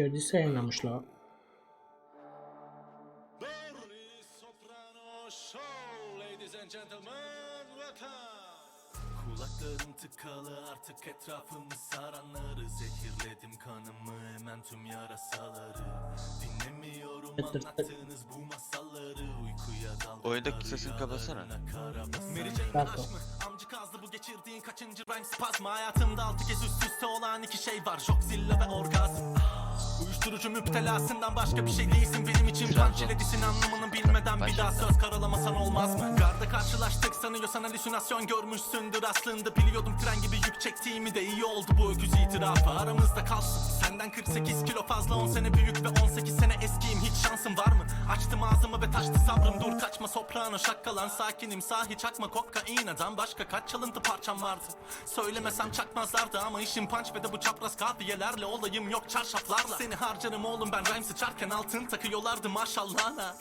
Gördüyse yayınlamış la. Doris Soprano Show, ladies and gentlemen, welcome. Kulaklarım tıkalı artık etrafımı saranları Zehirledim kanımı hemen tüm yarasaları Dinlemiyorum anlattığınız bu masalları Uykuya daldım Oyundaki sesini kapatsana. Bak aşk mı? Amcı kazdı bu geçirdiğin kaçıncı rhyme spazm Hayatımda altı kez üst üste olan iki şey var Şok zilla ve orgazm Uyuşturucu müptelasından başka bir şey değilsin benim için. Punch ile anlamını bilmeden bir daha söz karalamasan olmaz mı? Garda karşılaştık sanıyorsan halüsinasyon görmüşsündür Aslında. Biliyordum tren gibi yük çektiğimi de iyi oldu bu öküz itirafı. Aramızda kalsın senden 48 kilo fazla 10 sene büyük ve 18 sene eskiyim. Hiç şansım var mı? Açtım ağzımı ve taştı sabrım. Dur kaçma soprano şakkalan sakinim. Sahi çakma kokainadan başka kaç çalıntı parçam vardı? Söylemesem çakmazlardı ama işim punch ve de bu çapraz kafiyelerle Olayım yok çarşaflarla. Seni harcarım oğlum ben rhyme sıçarken altın takıyorlardı maşallah ha.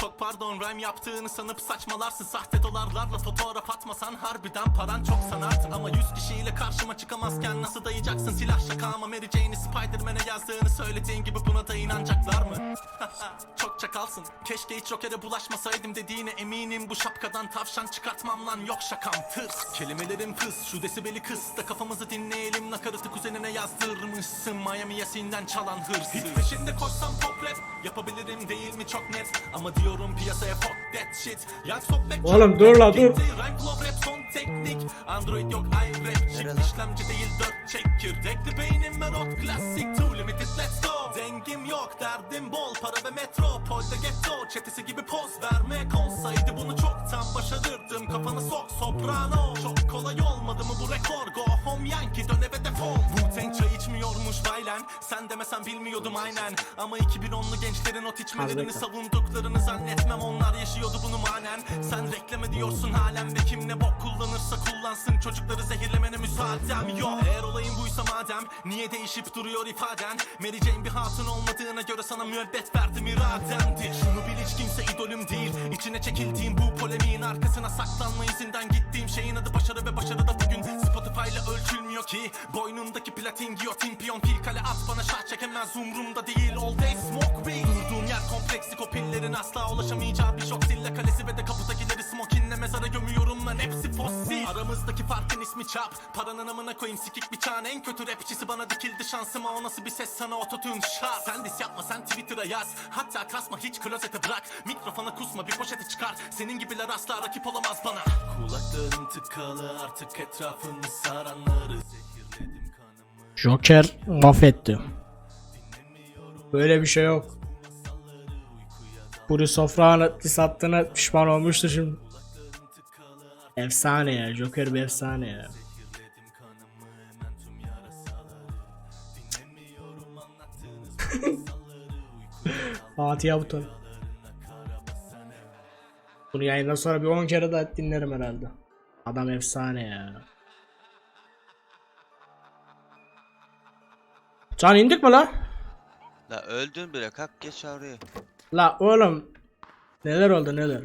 Çok pardon rhyme yaptığını sanıp saçmalarsın. Sahte dolarlarla fotoğraf atmasan harbiden paran çok sanat. Ama yüz kişiyle karşıma çıkamazken nasıl dayayacaksın? Silah şakama Mary Jane'i Spiderman'e yazdığını söylediğin gibi buna da inanacaklar mı? çok çakalsın. Keşke hiç Joker'e bulaşmasaydım dediğine eminim. Bu şapkadan tavşan çıkartmam lan yok şakam. Tırs Kelimelerim fıs şu desibeli kıs da kafamızı dinleyelim. Nakaratı kuzenine yazdırmışsın. Miami'ye sinden çalan hırs. Hit peşinde koşsam pop rap. Yapabilirim değil mi? Çok net. Ama diyorum piyasaya fuck that shit. Yak sohbet Oğlum dur la, dur. Rhyme club rap son teknik. Android yok Nerede lan? işlemci değil dört çekirdekli beynim ve rot klasik Too limited let's go. Dengim yok derdim bol. Para ve metropolde ghetto. Çetesi gibi poz vermek olsaydı bunu çoktan başarırdım. Kafanı sok soprano. Çok kolay olmadı mı bu rekor? Go home yankee dön eve defol İçmiyormuş Baylen Sen demesen bilmiyordum aynen. Ama 2010'lu gençlerin ot içmelerini savunduklarını zannetmem. Onlar yaşıyordu bunu manen. Sen reklam ediyorsun halen ve kim ne bok kullanırsa kullansın. Çocukları zehirlemene müsaadem yok. Eğer olayın buysa madem Niye değişip duruyor ifaden? Mary Jane bir hatun olmadığına göre sana müebbet verdim irademdi Şunu bil hiç kimse idolüm değil. İçine çekildiğim bu polemiğin arkasına saklanma izinden Gittiğim şeyin adı başarı ve başarı da bugün Spotify ile ölçülmüyor ki. Boynundaki platin giyotin piyon pil kale at bana şah çekemez umrumda değil. All day smoke weed Durduğum yer kompleksik o asla ulaşamayacağı bir şok Silla kalesi ve de kapıdakileri smokinle mezara gömüyorum lan hepsi fosil Aramızdaki farkın ismi çap Paranın amına koyayım sikik bir çağın En kötü rapçisi bana dikildi şansıma O nasıl bir ses sana ototune şart. Sen dis yapma sen Twitter'a yaz Hatta kasma hiç klozete bırak. Mikrofona kusma bir poşeti çıkar Senin gibiler asla rakip olamaz bana. Kulaklarım tıkalı artık etrafımı saranları Joker mahvetti. Böyle bir şey yok. Buri Sofra'nın diss attığına pişman olmuştu şimdi. Efsane ya. Joker bir efsane ya. Fatih Abuton. Bunu yayından sonra bir 10 kere daha dinlerim herhalde. Adam efsane ya. Can indik mi la? La öldün bile kalk geç oraya. La oğlum. Neler oldu neler?